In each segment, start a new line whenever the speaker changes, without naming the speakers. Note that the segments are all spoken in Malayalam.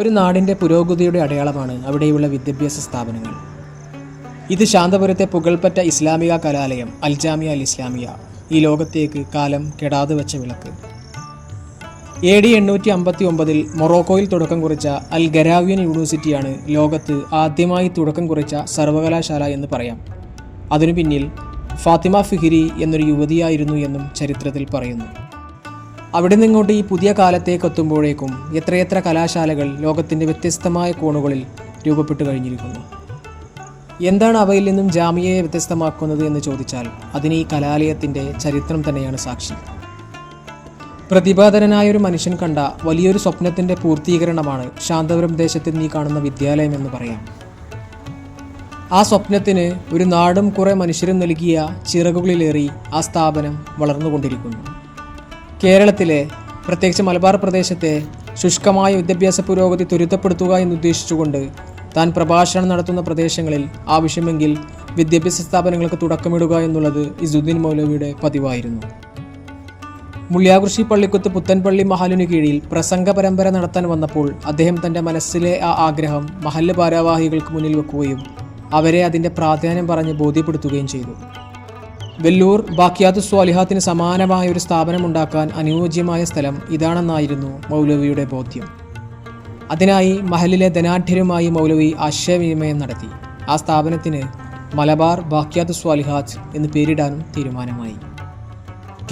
ഒരു നാടിന്റെ പുരോഗതിയുടെ അടയാളമാണ് അവിടെയുള്ള വിദ്യാഭ്യാസ സ്ഥാപനങ്ങൾ. ഇത് ശാന്തപുരത്തെ പുകൾപ്പറ്റ ഇസ്ലാമിക കലാലയം അൽജാമിയ അൽ ഇസ്ലാമിയ ഈ ലോകത്തേക്ക് കാലം കെടാതെ വെച്ച വിളക്ക്. എ ഡി എണ്ണൂറ്റി അമ്പത്തി ഒമ്പതിൽ മൊറോക്കോയിൽ തുടക്കം കുറിച്ച അൽ ഗരാവിയൻ യൂണിവേഴ്സിറ്റിയാണ് ലോകത്ത് ആദ്യമായി തുടക്കം കുറിച്ച സർവകലാശാല എന്ന് പറയാം. അതിനു പിന്നിൽ ഫാത്തിമ ഫിഹിരി എന്നൊരു യുവതിയായിരുന്നു എന്നും ചരിത്രത്തിൽ പറയുന്നു. അവിടെ നിന്നിങ്ങോട്ട് ഈ പുതിയ കാലത്തേക്ക് എത്തുമ്പോഴേക്കും എത്രയെത്ര കലാശാലകൾ ലോകത്തിന്റെ വ്യത്യസ്തമായ കോണുകളിൽ രൂപപ്പെട്ടു കഴിഞ്ഞിരിക്കുന്നു. എന്താണ് അവയിൽ നിന്നും ജാമ്യയെ വ്യത്യസ്തമാക്കുന്നത് എന്ന് ചോദിച്ചാൽ അതിന് ഈ കലാലയത്തിന്റെ ചരിത്രം തന്നെയാണ് സാക്ഷി. പ്രതിഭാധനനായ ഒരു മനുഷ്യൻ കണ്ട വലിയൊരു സ്വപ്നത്തിന്റെ പൂർത്തീകരണമാണ് ശാന്തപുരം ദേശത്ത് നീ കാണുന്ന വിദ്യാലയം എന്ന് പറയാം. ആ സ്വപ്നത്തിന് ഒരു നാടും കുറേ മനുഷ്യരും നൽകിയ ചിറകുകളിലേറി ആ സ്ഥാപനം വളർന്നുകൊണ്ടിരിക്കുന്നു. കേരളത്തിലെ പ്രത്യേകിച്ച് മലബാർ പ്രദേശത്തെ ശുഷ്കമായ വിദ്യാഭ്യാസ പുരോഗതി ത്വരിതപ്പെടുത്തുക എന്നുദ്ദേശിച്ചുകൊണ്ട് താൻ പ്രഭാഷണം നടത്തുന്ന പ്രദേശങ്ങളിൽ ആവശ്യമെങ്കിൽ വിദ്യാഭ്യാസ സ്ഥാപനങ്ങൾക്ക് തുടക്കമിടുക എന്നുള്ളത് ഇസുദ്ദീൻ മൗലവിയുടെ പതിവായിരുന്നു. മുള്ളിയാകൃഷി പള്ളിക്കുത്ത് പുത്തൻപള്ളി മഹലിനു കീഴിൽ പ്രസംഗ പരമ്പര നടത്താൻ വന്നപ്പോൾ അദ്ദേഹം തന്റെ മനസ്സിലെ ആ ആഗ്രഹം മഹല്ല് ഭാരവാഹികൾക്ക് മുന്നിൽ വെക്കുകയും അവരെ അതിന്റെ പ്രാധാന്യം പറഞ്ഞ് ബോധ്യപ്പെടുത്തുകയും ചെയ്തു. വെല്ലൂർ ബാക്കിയാത്തു സ്വാലിഹാത്തിന് സമാനമായ ഒരു സ്ഥാപനം ഉണ്ടാക്കാൻ അനുയോജ്യമായ സ്ഥലം ഇതാണെന്നായിരുന്നു മൗലവിയുടെ ബോധ്യം. അതിനായി മഹലിലെ ധനാഢ്യരുമായി മൗലവി ആശയവിനിമയം നടത്തി. ആ സ്ഥാപനത്തിന് മലബാർ ബാക്യാത്ത് സ്വാലിഹാജ് എന്ന് പേരിടാനും തീരുമാനമായി.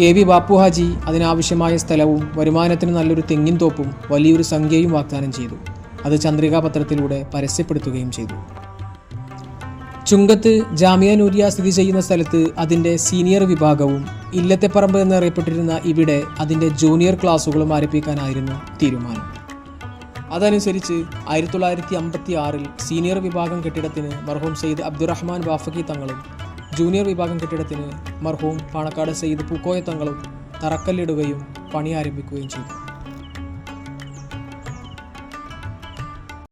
കെ വി ബാപ്പുഹാജി അതിനാവശ്യമായ സ്ഥലവും വരുമാനത്തിന് നല്ലൊരു തെങ്ങിൻ തോപ്പും വലിയൊരു സംഖ്യയും വാഗ്ദാനം ചെയ്തു. അത് ചന്ദ്രികാ പത്രത്തിലൂടെ പരസ്യപ്പെടുത്തുകയും ചെയ്തു. ചുങ്കത്ത് ജാമിയ നൂരിയ സ്ഥിതി ചെയ്യുന്ന സ്ഥലത്ത് അതിന്റെ സീനിയർ വിഭാഗവും ഇല്ലത്തെപ്പറമ്പ് എന്നറിയപ്പെട്ടിരുന്ന ഇവിടെ അതിന്റെ ജൂനിയർ ക്ലാസ്സുകളും ആരംഭിക്കാനായിരുന്നു തീരുമാനം. അതനുസരിച്ച് ആയിരത്തി തൊള്ളായിരത്തി അമ്പത്തി ആറിൽ സീനിയർ വിഭാഗം കെട്ടിടത്തിന് മർഹൂം സയ്യിദ് അബ്ദുറഹ്മാൻ വാഫഖി തങ്ങളും ജൂനിയർ വിഭാഗം കെട്ടിടത്തിന് മർഹൂം പാണക്കാട് സയ്യിദ് പൂക്കോയ തങ്ങളും തറക്കല്ലിടുകയും പണി ആരംഭിക്കുകയും ചെയ്തു.